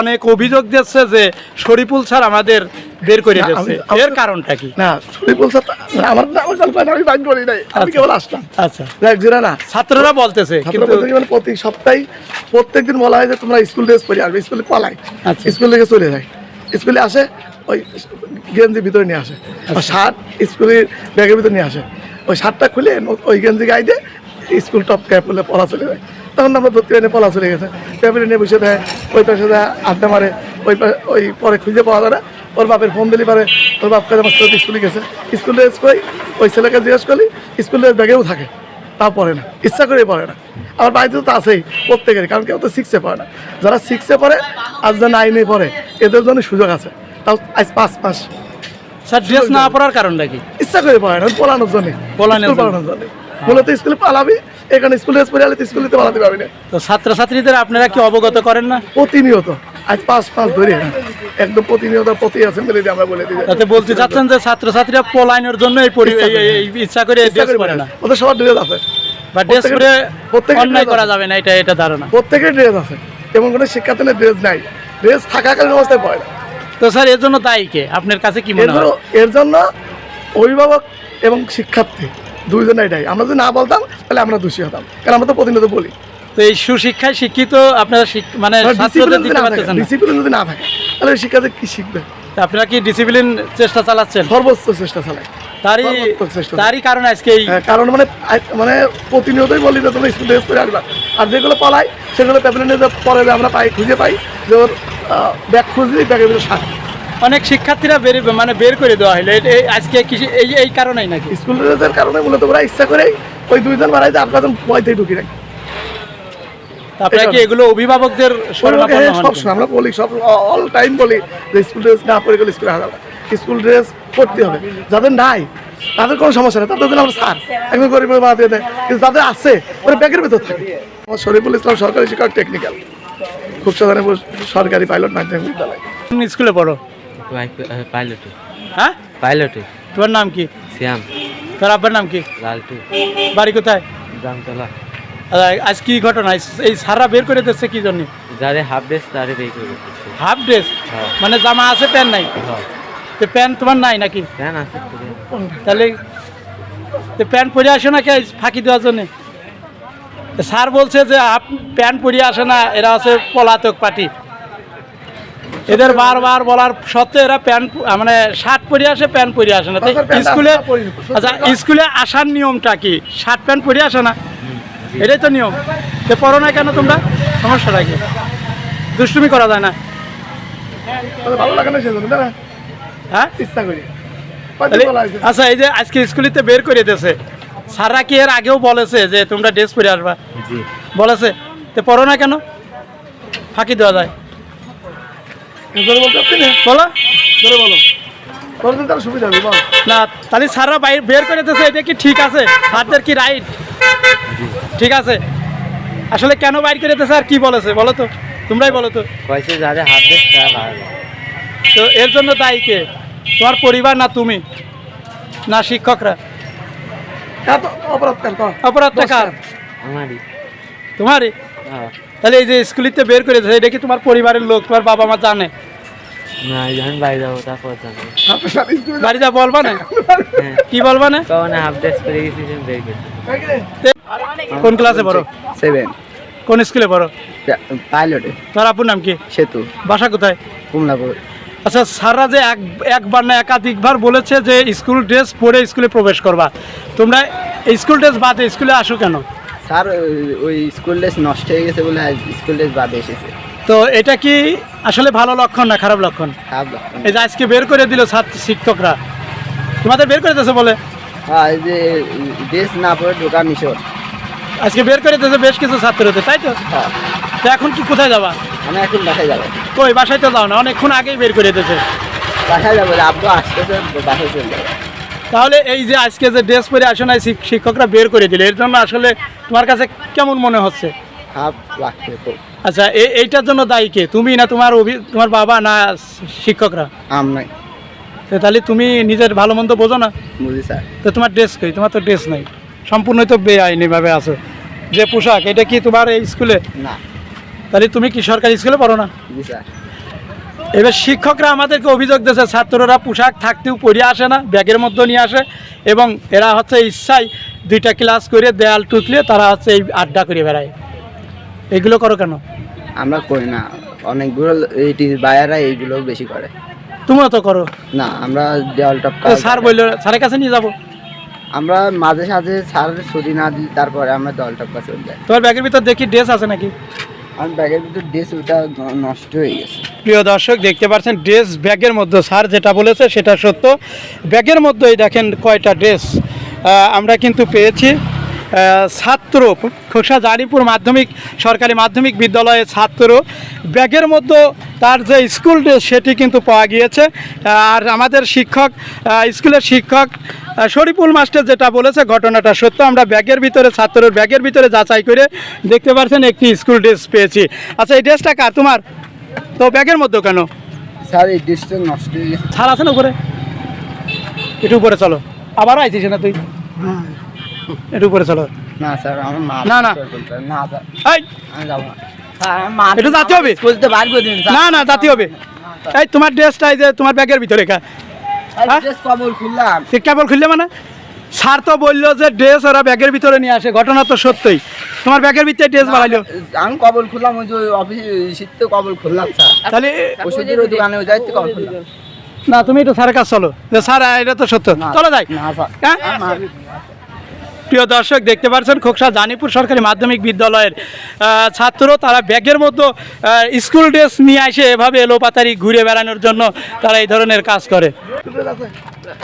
অনেক অভিযোগ দিচ্ছে যে শরীফুল স্যার আমাদের বের করে দিচ্ছে এর কারণটা কি? না শরীফুল স্যার আমার আমার গল্প আমি বাইক করি নাই। আমি আচ্ছা। কেবল আসলাম। আচ্ছা। জিরা না। ছাত্ররা বলতেছে কিন্তু মানে প্রতি সপ্তাহে প্রত্যেকদিন বলা হয় যে তোমরা স্কুল ড্রেস পরে আসবে স্কুলে পালাই আচ্ছা। স্কুল থেকে চলে যায়। স্কুলে আসে ওই গেঞ্জি ভিতরে নিয়ে আসে। আচ্ছা। আর শার্ট স্কুলের ব্যাগের ভিতরে নিয়ে আসে। ওই শার্টটা খুলে ওই গেঞ্জি গায়ে দিয়ে স্কুল টপ ক্যাপ বলে পলা চলে যায় তখন আমরা ধরতে এনে পলা চলে গেছে। টেবিলে নিয়ে বসে দেয় ওই পাশে দেয় আড্ডা মারে ওই ওই পরে খুঁজে পাওয়া যায় না। ওর বাপের ফোন দিলি পারে ওর বাপকে আমার ছেলে স্কুলে গেছে। স্কুল ড্রেস করি ওই ছেলেকে জিজ্ঞেস করলি স্কুল ড্রেস ব্যাগেও থাকে তা পড়ে না ইচ্ছা করে পড়ে না। আমার বাড়িতে তো আছেই প্রত্যেকেরই কারণ কেউ তো সিক্সে পড়ে না। যারা সিক্সে পড়ে আর যারা নাইনে পড়ে এদের জন্য সুযোগ আছে। তাও আজ পাঁচ মাস। স্যার ড্রেস না পরার কারণটা কি? ইচ্ছা করে পড়ে না পড়ানোর জন্য। পড়ানোর জন্য। মূলত স্কুলে পালাবি এখানে স্কুলে ড্রেস পরে আলে স্কুলে তো পারবি না। তো ছাত্রছাত্রীদের আপনারা কি অবগত করেন না? প্রতিনিয়ত। আজ পাঁচ পাঁচ ধরে। একদম প্রতিনিয়ত প্রতি অ্যাসেম্বলি আমরা বলে দিই। তাতে বলতে চাচ্ছেন যে ছাত্রছাত্রীরা পলায়নের জন্য এই ইচ্ছা করে ড্রেস পরে না। ওদের সবার ড্রেস আছে। বা ড্রেস পরে অন্যায় করা যাবে না এটা এটা ধারণা। প্রত্যেকের ড্রেস আছে। এমন কোনো শিক্ষার্থীদের ড্রেস নাই। ড্রেস থাকাকালীন অবস্থায় পড়ে না। তো স্যার এর জন্য দায়ী কে? আপনার কাছে কি মনে হয়? এর জন্য অভিভাবক এবং শিক্ষার্থী দুইজনে এটাই আমরা যদি না বলতাম তাহলে আমরা দোষী হতাম। কারণ আমরা তো প্রতিনিয়ত বলি। তো এই সুশিক্ষায় শিক্ষিত আপনারা মানে ডিসিপ্লিন যদি না থাকে তাহলে শিক্ষার্থী কি শিখবে? আপনারা কি ডিসিপ্লিন চেষ্টা চালাচ্ছেন? সর্বোচ্চ চেষ্টা চালায়। তারই। তারই কারণে আজকে এই হ্যাঁ, কারণ মানে মানে প্রতিনিয়তই বলি যে তোমরা স্কুল ড্রেস করে আসবা। আর যেগুলো পালাই সেগুলো পরে আমরা পাই খুঁজে পাই যে ওর ব্যাগ খুঁজলেই ব্যাগের ভিতরে অনেক শিক্ষার্থীরা বের মানে বের করে দেওয়া হলো। এই- আজকে কৃষি এই এই কারণেই নাকি? স্কুল ড্রেসের কারণে মূলত ওরা ইচ্ছা করেই ওই দুইজন বাড়াইতে আপনার ভয়তেই ঢুকি রাখি আপনারা কি এগুলো অভিভাবকদের সব সময় আমরা বলি সব অল টাইম বলি যে স্কুল ড্রেস না পরে গেলে স্কুলে স্কুল ড্রেস পরতে হবে। যাদের নাই তাদের কোনো সমস্যা নেই তাদের জন্য আমরা স্যার। একদম গরিব বাদ দেয় কিন্তু যাদের আছে ওরা ব্যাগের ভেতর থাকে। আমার শরীফুল ইসলাম সরকারি শিক্ষক টেকনিক্যাল খুব সাধারণ সরকারি পাইলট মাধ্যমিক বিদ্যালয়। স্কুলে পড়ো? পাইলটে হ্যাঁ? পাইলটে তোমার নাম কি? শ্যাম তোর আব্বার নাম কি? লালটু। বাড়ি কোথায়? জামতলা। আজ কি ঘটনা? এই- সারা বের করে দিচ্ছে কি জন্য? যারে হাফ ড্রেস তারে বের করে দিচ্ছে। হাফ ড্রেস হ্যাঁ। মানে জামা আছে প্যান্ট নাই? হ্যাঁ। তো প্যান্ট তোমার নাই নাকি? কেন আছে তাহলে তো প্যান্ট পরে আসে না কে ফাঁকি দেওয়ার জন্য? স্যার বলছে যে হাফ প্যান্ট পরে আসে না এরা আছে পলাতক পার্টি। এদের বারবার বলার সত্ত্বেও এরা প্যান্ট মানে শার্ট পরে আসে প্যান্ট পরে আসে না। স্কুলে। আচ্ছা স্কুলে আসার নিয়মটা কি? শার্ট প্যান্ট পরে আসে না? এটাই তো নিয়ম। তো পড়ো না কেন তোমরা? সমস্যাটা কি? দুষ্টুমি করা যায় না। ভালো লাগে না সেজন্য হ্যাঁ? ইচ্ছা করি। আচ্ছা এই যে আজকে স্কুলিতে বের করে দিয়েছে। স্যাররা কি এর আগেও বলেছে যে তোমরা ড্রেস পরে আসবা? বলেছে। তো পড়ো না কেন? ফাঁকি দেওয়া যায়। জোরে বলতে পারছি না? বলো। জোরে বলো। তার সুবিধা হবে বল। না তাহলে স্যাররা বাইরে বের করে এটা কি ঠিক আছে? কি রাইট ঠিক আছে। আসলে কেন বাইর করে দিয়েছে আর কি বলেছে বলো তো? তোমরাই বলো তো। কয়েছে তো এর জন্য দায়ী কে? তোমার পরিবার না তুমি? না শিক্ষকরা? অপরাধ অপরাধটা কার? তোমারই? হ্যাঁ। তাহলে এই যে স্কুলিতে বের করে এটা কি তোমার পরিবারের লোক? তোমার বাবা মা জানে? না যখন বাইরে যাব তারপর জানো বাড়ি যা বলবা না? হ্যাঁ। কি বলবা না? কখন হাফ ড্রেস পরে গেছি বের করছি কোন ক্লাসে পড়ো? সেভেন কোন স্কুলে পড়ো? পাইলটে তোমার আপুর নাম কি? সেতু। বাসা কোথায়? কুমলাপুর। আচ্ছা স্যাররা যে এক একবার না একাধিকবার বলেছে যে স্কুল ড্রেস পরে স্কুলে প্রবেশ করবা। তোমরা স্কুল ড্রেস বাদে স্কুলে আসো কেন? স্যার ওই- স্কুল ড্রেস নষ্ট হয়ে গেছে বলে আজ স্কুল ড্রেস বাদে এসেছে। তো এটা কি আসলে ভালো লক্ষণ না খারাপ লক্ষণ? খারাপ লক্ষণ। এই যে আজকে বের করে দিল ছাত্র শিক্ষকরা। তোমাদের বের করে দিয়েছে বলে? হ্যাঁ এই যে ড্রেস না পরে ঢোকা নিষেধ আজকে বের করে দিয়েছে বেশ কিছু ছাত্রদের তাই তো? হ্যাঁ। তো এখন কি কোথায় যাবা? আমি এখন বাসায় যাব। কই বাসায় তো যাও না অনেকক্ষণ আগেই বের করে দিয়েছে। বাসায় যাব আব্বু আসতেছে বাসায় চলে যাব। তাহলে এই যে আজকে যে ড্রেস পরে আসে না শিক্ষকরা বের করে দিলে এর জন্য আসলে তোমার কাছে কেমন মনে হচ্ছে? আচ্ছা এইটার জন্য দায়ী কে? তুমি না তোমার তোমার বাবা না শিক্ষকরা? আম নাই। তাহলে তুমি নিজের ভালো মন্দ বোঝো না? বুঝি স্যার। তো তোমার ড্রেস কই? তোমার তো ড্রেস নাই। সম্পূর্ণই তো বেআইনিভাবে আছো। যে পোশাক এটা কি তোমার এই স্কুলে? না। তাহলে তুমি কি সরকারি স্কুলে পড়ো না? জি স্যার। এবার শিক্ষকরা আমাদেরকে অভিযোগ দিয়েছে ছাত্ররা পোশাক থাকতেও পরে আসে না ব্যাগের মধ্যে নিয়ে আসে এবং এরা হচ্ছে ইচ্ছায় দুইটা ক্লাস করে দেয়াল টুকলে তারা হচ্ছে এই আড্ডা করে বেড়ায়। এগুলো করো কেন? আমরা করি না। অনেকগুলো এই বায়ারা এইগুলো বেশি করে। তুমিও তো করো। না আমরা দেওয়াল টপ স্যার বলল স্যারের কাছে নিয়ে যাব? আমরা মাঝে সাঝে স্যার ছুটি না দিই তারপরে আমরা দেওয়াল টপ কাছে চলে যাই। তোমার ব্যাগের ভিতর দেখি ড্রেস আছে নাকি? আমার ব্যাগের ভিতর ড্রেস ওটা নষ্ট হয়ে গেছে। প্রিয় দর্শক, দেখতে পাচ্ছেন, ড্রেস ব্যাগের মধ্যে। স্যার যেটা বলেছে সেটা সত্য। ব্যাগের মধ্যেই দেখেন কয়টা ড্রেস। আমরা কিন্তু পেয়েছি ছাত্র, খোসা জারিপুর মাধ্যমিক, সরকারি মাধ্যমিক বিদ্যালয়ের ছাত্র। ব্যাগের মধ্যে তার যে স্কুল ড্রেস সেটি কিন্তু পাওয়া গিয়েছে। আর আমাদের শিক্ষক স্কুলের শিক্ষক শরীফুল মাস্টার যেটা বলেছে ঘটনাটা সত্য। আমরা ব্যাগের ভিতরে ছাত্রের ব্যাগের ভিতরে যাচাই করে দেখতে পাচ্ছেন একটি স্কুল ড্রেস পেয়েছি। আচ্ছা এই ড্রেসটা কার? তোমার? তো ব্যাগের মধ্যে কেন? স্যার এই ড্রেসটা নষ্ট হয়ে ছাড় আছে না উপরে? একটু উপরে চলো। আবার আইছিস না তুই? একটু উপরে চলো। না স্যার আমার না, না। না স্যার। আমি যাব না। একটু যাতে হবে? বলতে বার করে দিন না না জাতি হবে। এই তোমার ড্রেসটা এই যে তোমার ব্যাগের ভিতরে কা হ্যাঁ? ড্রেস কবল ঠিক কেবল খুললে মানে? স্যার তো বলল যে ড্রেস ওরা ব্যাগের ভিতরে নিয়ে আসে ঘটনা তো সত্যই। তোমার ব্যাগের ভিতরে ড্রেস বাড়াইলো আমি কবল খুললাম ওই যে অফিসে শীতে কবল খুললাম স্যার। তাহলে ওষুধের দোকানে যাইতে কবল খুললাম। না তুমি একটু স্যারের কাছে চলো। যে স্যার এটা তো সত্য। চলো যাই। না স্যার। হ্যাঁ? আমার প্রিয় দর্শক দেখতে পাচ্ছেন খোকসা জানিপুর সরকারি মাধ্যমিক বিদ্যালয়ের ছাত্র। তারা ব্যাগের মতো স্কুল ড্রেস নিয়ে আসে এভাবে এলোপাতারি ঘুরে বেড়ানোর জন্য তারা এই ধরনের কাজ করে।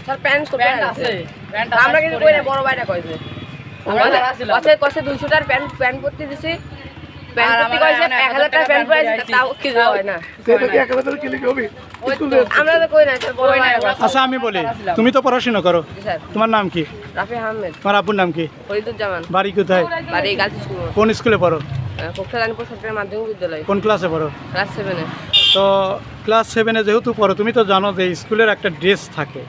স্যার প্যান্ট তো প্যান্ট আছে। আমরা কিন্তু বড় ভাইটা কয়েছে আমরা 200 টাকার প্যান্ট প্যান্ট পরতে দিছি। আচ্ছা আমি বলি তুমি তো পড়াশোনা করো। তোমার নাম কি? তোমার আব্বুর নাম কি? বাড়ি কোথায়? বাড়ি কোন স্কুলে পড়ো? কোন ক্লাসে পড়ো? ক্লাস সেভেনে। তো ক্লাস সেভেনে যেহেতু পড়ো তুমি তো জানো যে স্কুলের একটা ড্রেস থাকে।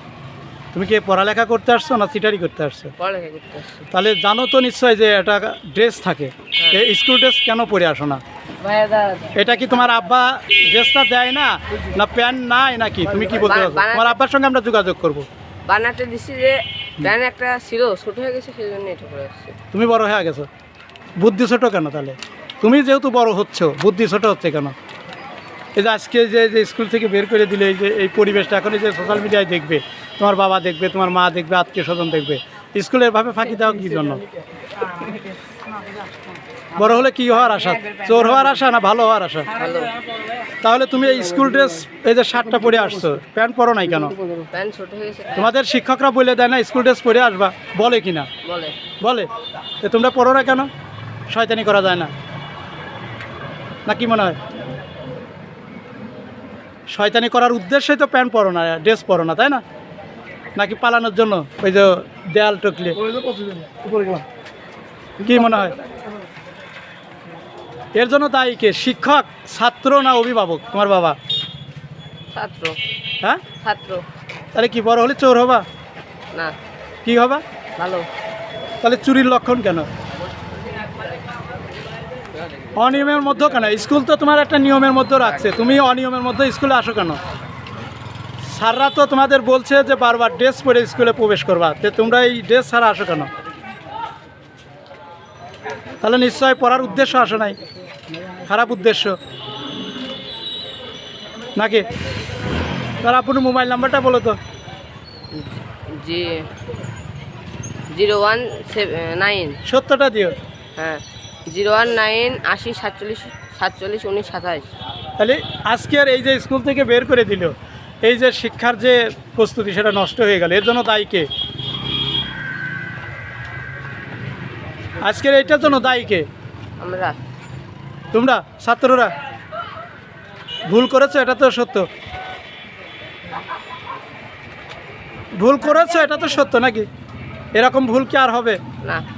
তুমি কি পড়ালেখা করতে আসছো না সিটারি করতে আসছো? পড়ালেখা করতে আসছি। তাহলে জানো তো নিশ্চয় যে এটা ড্রেস থাকে। এই স্কুল ড্রেস কেন পরে আসো না? এটা কি তোমার আব্বা ড্রেসটা দেয় না? না প্যান্ট নাই নাকি? তুমি কি বলতে চাচ্ছো? তোমার আব্বার সঙ্গে আমরা যোগাযোগ করব। বানাতে দিছি যে প্যান্ট একটা ছিল ছোট হয়ে গেছে সেই জন্য এটা পরে আসছি। তুমি বড় হয়ে গেছো। বুদ্ধি ছোট কেন তাহলে? তুমি যেহেতু বড় হচ্ছ বুদ্ধি ছোট হচ্ছে কেন? এই যে আজকে যে যে স্কুল থেকে বের করে দিলে এই যে এই পরিবেশটা এখন এই যে সোশ্যাল মিডিয়ায় দেখবে তোমার বাবা দেখবে তোমার মা দেখবে আত্মীয় স্বজন দেখবে। স্কুলের ভাবে ফাঁকি দাও কি জন্য? বড় হলে কি হওয়ার আশা? চোর হওয়ার আশা না ভালো হওয়ার আশা? তাহলে তুমি এই স্কুল ড্রেস এই যে শার্টটা পরে আসছো প্যান্ট পরো নাই কেন? তোমাদের শিক্ষকরা বলে দেয় না স্কুল ড্রেস পরে আসবা। বলে কি না বলে। বলে? তো তোমরা পড়ো না কেন? শয়তানি করা যায় না। না কি মনে হয়? শয়তানি করার উদ্দেশ্যে তো প্যান্ট পরো না ড্রেস পরো না তাই না? নাকি পালানোর জন্য ওই যে দেয়াল টকলে ওই যে প্রতিদিন উপরে গেলাম। কি মনে হয়? এর জন্য দায়ী কে? শিক্ষক ছাত্র না অভিভাবক? তোমার বাবা? ছাত্র। হ্যাঁ? ছাত্র। তাহলে কি বড় হলে চোর হবা? না। কি হবা? ভালো। তাহলে চুরির লক্ষণ কেন? অনিয়মের মধ্যে কেন? স্কুল তো তোমার একটা নিয়মের মধ্যে রাখছে। তুমি অনিয়মের মধ্যে স্কুলে আসো কেন? স্যাররা তো তোমাদের বলছে যে বারবার ড্রেস পরে স্কুলে প্রবেশ করবা। তো তোমরা এই ড্রেস ছাড়া আসো কেন? তাহলে নিশ্চয় পড়ার উদ্দেশ্য আসো নাই? খারাপ উদ্দেশ্য। নাকি? তার আপনার মোবাইল নাম্বারটা বলো তো। জি। Zero one nine. সত্যটা দিও। হ্যাঁ। জিরো ওয়ান নাইন আশি সাতচল্লিশ সাতচল্লিশ উনিশ সাতাইশ তাহলে আজকের এই যে স্কুল থেকে বের করে দিল এই যে শিক্ষার যে প্রস্তুতি সেটা নষ্ট হয়ে গেল। এর জন্য দায়ী কে? আজকের এইটার জন্য দায়ী কে? আমরা। তোমরা? ছাত্ররা? ভুল করেছ এটা তো সত্য। ভুল করেছ এটা তো সত্য নাকি? এরকম ভুল কি আর হবে? না।